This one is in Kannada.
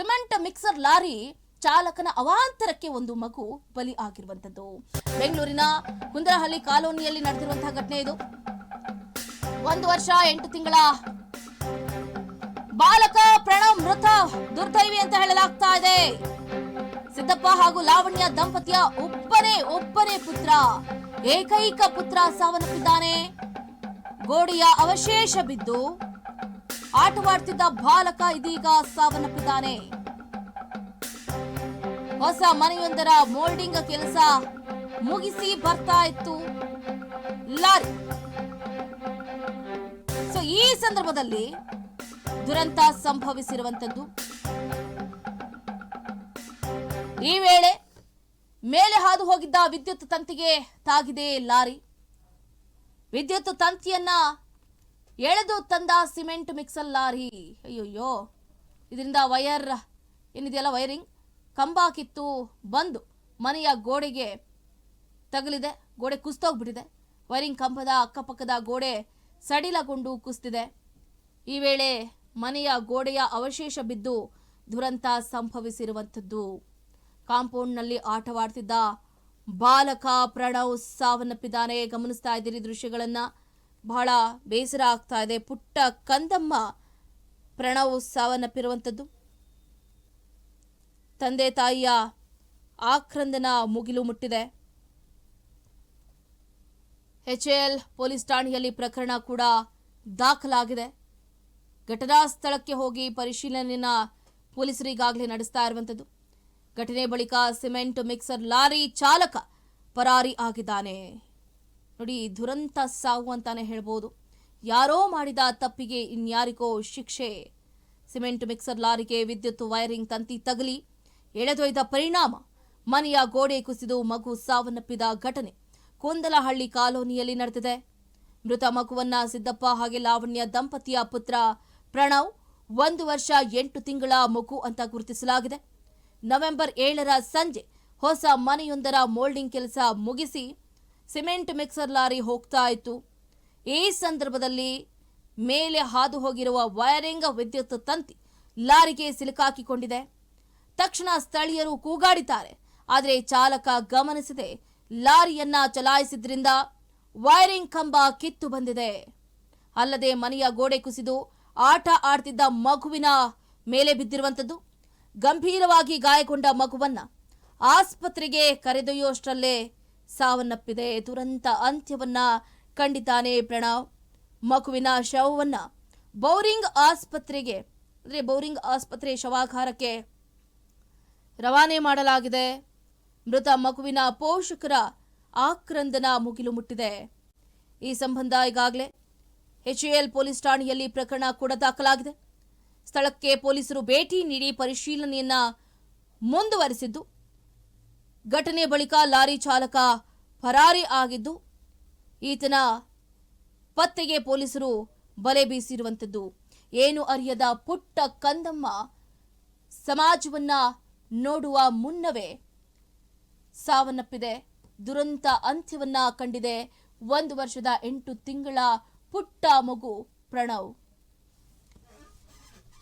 ಸಿಮೆಂಟ್ ಮಿಕ್ಸರ್ ಲಾರಿ ಚಾಲಕನ ಅವಾಂತರಕ್ಕೆ ಒಂದು ಮಗು ಬಲಿ ಆಗಿರುವಂತದ್ದು ಬೆಂಗಳೂರಿನ ಕುಂದರಹಳ್ಳಿ ಕಾಲೋನಿಯಲ್ಲಿ ನಡೆದಿರುವಂತಹ ಘಟನೆ ಇದು. ಒಂದು ವರ್ಷ, ಎಂಟು ತಿಂಗಳ. ಬಾಲಕ ಪ್ರಣವ್ ಮೃತ ದುರ್ದೈವಿ ಅಂತ ಹೇಳಲಾಗ್ತಾ ಇದೆ. ಸಿದ್ದಪ್ಪ ಹಾಗೂ ಲಾವಣ್ಯ ದಂಪತಿಯ ಒಬ್ಬನೇ ಒಬ್ಬನೇ ಪುತ್ರ, ಏಕೈಕ ಪುತ್ರ ಸಾವನ್ನಪ್ಪಿದ್ದಾನೆ. ಗೋಡೆಯ ಅವಶೇಷ ಬಿದ್ದು ಆಟವಾಡ್ತಿದ್ದ ಬಾಲಕ ಇದೀಗ ಸಾವನ್ನಪ್ಪಿದ್ದಾನೆ. ಹೊಸ ಮನೆಯೊಂದರ ಮೋಲ್ಡಿಂಗ್ ಕೆಲಸ ಮುಗಿಸಿ ಬರ್ತಾ ಇತ್ತು ಲಾರಿ. ಸೊ ಈ ಸಂದರ್ಭದಲ್ಲಿ ದುರಂತ ಸಂಭವಿಸಿರುವಂತದ್ದು ಈ ವೇಳೆ ಮೇಲೆ ಹಾದು ಹೋಗಿದ್ದ ವಿದ್ಯುತ್ ತಂತಿಗೆ ತಾಗಿದೆ ಲಾರಿ. ವಿದ್ಯುತ್ ತಂತಿಯನ್ನ ಎಳೆದು ತಂದ ಸಿಮೆಂಟ್ ಮಿಕ್ಸಲ್ ಲಾರಿ. ಅಯ್ಯೋಯ್ಯೋ. ಇದರಿಂದ ವಯರ್ ಏನಿದೆಯಲ್ಲ ವೈರಿಂಗ್? ಕಂಬ ಕಿತ್ತು ಬಂದು ಮನೆಯ ಗೋಡೆಗೆ ತಗಲಿದೆ. ಗೋಡೆ ಕುಸ್ತೋಗ್ಬಿಟ್ಟಿದೆ. ವೈರಿಂಗ್ ಕಂಬದ ಅಕ್ಕಪಕ್ಕದ ಗೋಡೆ ಸಡಿಲಗೊಂಡು ಕುಸ್ತಿದೆ. ಈ ವೇಳೆ ಮನೆಯ ಗೋಡೆಯ ಅವಶೇಷ ಬಿದ್ದು ದುರಂತ ಸಂಭವಿಸಿರುವಂಥದ್ದು. ಕಾಂಪೌಂಡ್ನಲ್ಲಿ ಆಟವಾಡ್ತಿದ್ದ ಬಾಲಕ ಪ್ರಣವ್ ಸಾವನ್ನಪ್ಪಿದ್ದಾನೆ. ಗಮನಿಸ್ತಾ ಇದ್ದೀರಿ ದೃಶ್ಯಗಳನ್ನ. ಬಹಳ ಬೇಸರ ಆಗ್ತಾ ಇದೆ. ಪುಟ್ಟ ಕಂದಮ್ಮ ಪ್ರಣವ್ ಸಾವನ್ನಪ್ಪಿರುವಂಥದ್ದು. ತಂದೆ ತಾಯಿಯ ಆಕ್ರಂದನ ಮುಗಿಲು ಮುಟ್ಟಿದೆ. ಎಚ್ ಎಲ್ ಪೊಲೀಸ್ ಠಾಣೆಯಲ್ಲಿ ಪ್ರಕರಣ ಕೂಡ ದಾಖಲಾಗಿದೆ. ಘಟನಾ ಸ್ಥಳಕ್ಕೆ ಹೋಗಿ ಪರಿಶೀಲನೆಯನ್ನ ಪೊಲೀಸರು ಈಗಾಗಲೇ ನಡೆಸ್ತಾ ಇರುವಂಥದ್ದು. ಘಟನೆ ಬಳಿಕ ಸಿಮೆಂಟ್ ಮಿಕ್ಸರ್ ಲಾರಿ ಚಾಲಕ ಪರಾರಿ ಆಗಿದ್ದಾನೆ. ನೋಡಿ, ದುರಂತ ಸಾವು ಅಂತಾನೆ ಹೇಳ್ಬೋದು. ಯಾರೋ ಮಾಡಿದ ತಪ್ಪಿಗೆ ಇನ್ಯಾರಿಗೋ ಶಿಕ್ಷೆ. ಸಿಮೆಂಟ್ ಮಿಕ್ಸರ್ ಲಾರಿಗೆ ವಿದ್ಯುತ್ ವೈರಿಂಗ್ ತಂತಿ ತಗಲಿ, ಎಳೆದೊಯ್ದ ಪರಿಣಾಮ, ಮನೆಯ ಗೋಡೆ ಕುಸಿದು ಮಗು ಸಾವನ್ನಪ್ಪಿದ ಘಟನೆ ಕೊಂದಲಹಳ್ಳಿ ಕಾಲೋನಿಯಲ್ಲಿ ನಡೆದಿದೆ. ಮೃತ ಮಗುವನ್ನ ಸಿದ್ದಪ್ಪ ಹಾಗೆ ಲಾವಣ್ಯ ದಂಪತಿಯ ಪುತ್ರ ಪ್ರಣವ್ ಒಂದು ವರ್ಷ ಎಂಟು ತಿಂಗಳ ಮಗು ಅಂತ ಗುರುತಿಸಲಾಗಿದೆ. ನವೆಂಬರ್ ಏಳರ ಸಂಜೆ ಹೊಸ ಮನೆಯೊಂದರ ಮೋಲ್ಡಿಂಗ್ ಕೆಲಸ ಮುಗಿಸಿ ಸಿಮೆಂಟ್ ಮಿಕ್ಸರ್ ಲಾರಿ ಹೋಗ್ತಾ ಇತ್ತು. ಈ ಸಂದರ್ಭದಲ್ಲಿ ಮೇಲೆ ಹಾದು ಹೋಗಿರುವ ವೈರಿಂಗ್ ವಿದ್ಯುತ್ ತಂತಿ ಲಾರಿಗೆ ಸಿಲುಕಾಕಿಕೊಂಡಿದೆ. ತಕ್ಷಣ ಸ್ಥಳೀಯರು ಕೂಗಾಡಿದ್ದಾರೆ. ಆದರೆ ಚಾಲಕ ಗಮನಿಸದೆ ಲಾರಿಯನ್ನ ಚಲಾಯಿಸಿದ್ರಿಂದ ವೈರಿಂಗ್ ಕಂಬ ಕಿತ್ತು ಬಂದಿದೆ. ಅಲ್ಲದೆ ಮನೆಯ ಗೋಡೆ ಕುಸಿದು ಆಟ ಆಡ್ತಿದ್ದ ಮಗುವಿನ ಮೇಲೆ ಬಿದ್ದಿರುವಂಥದ್ದು. ಗಂಭೀರವಾಗಿ ಗಾಯಗೊಂಡ ಮಗುವನ್ನ ಆಸ್ಪತ್ರೆಗೆ ಕರೆದೊಯ್ಯುವಷ್ಟರಲ್ಲೇ ಸಾವನ್ನಪ್ಪಿದೆ. ದುರಂತ ಅಂತ್ಯವನ್ನ ಕಂಡಿದ್ದಾನೆ ಪ್ರಣವ್ ಮಗುವಿನ ಶವವನ್ನ ಬೌರಿಂಗ್ ಆಸ್ಪತ್ರೆಗೆ, ಅಂದ್ರೆ ಬೌರಿಂಗ್ ಆಸ್ಪತ್ರೆ ಶವಾಗಾರಕ್ಕೆ ರವಾನೆ ಮಾಡಲಾಗಿದೆ. ಮೃತ ಮಗುವಿನ ಪೋಷಕರ ಆಕ್ರಂದನ ಮುಗಿಲು ಮುಟ್ಟಿದೆ. ಈ ಸಂಬಂಧ ಈಗಾಗಲೇ ಎಚ್ಎಎಲ್ ಪೊಲೀಸ್ ಠಾಣೆಯಲ್ಲಿ ಪ್ರಕರಣ ಕೂಡ ದಾಖಲಾಗಿದೆ. ಸ್ಥಳಕ್ಕೆ ಪೊಲೀಸರು ಭೇಟಿ ನೀಡಿ ಪರಿಶೀಲನೆಯನ್ನ ಮುಂದುವರೆಸಿದ್ದು ಘಟನೆ ಬಳಿಕ ಲಾರಿ ಚಾಲಕ ಪರಾರಿ ಆಗಿದ್ದು, ಈತನ ಪತ್ತೆಗೆ ಪೊಲೀಸರು ಬಲೆ ಬೀಸಿರುವಂಥದ್ದು ಏನು ಅರಿಯದ ಪುಟ್ಟ ಕಂದಮ್ಮ ಸಮಾಜವನ್ನ ನೋಡುವ ಮುನ್ನವೇ ಸಾವನ್ನಪ್ಪಿದೆ. ದುರಂತ ಅಂತ್ಯವನ್ನ ಕಂಡಿದೆ. ಒಂದು ವರ್ಷದ ಎಂಟು ತಿಂಗಳ ಪುಟ್ಟ ಮಗು ಪ್ರಣವ್.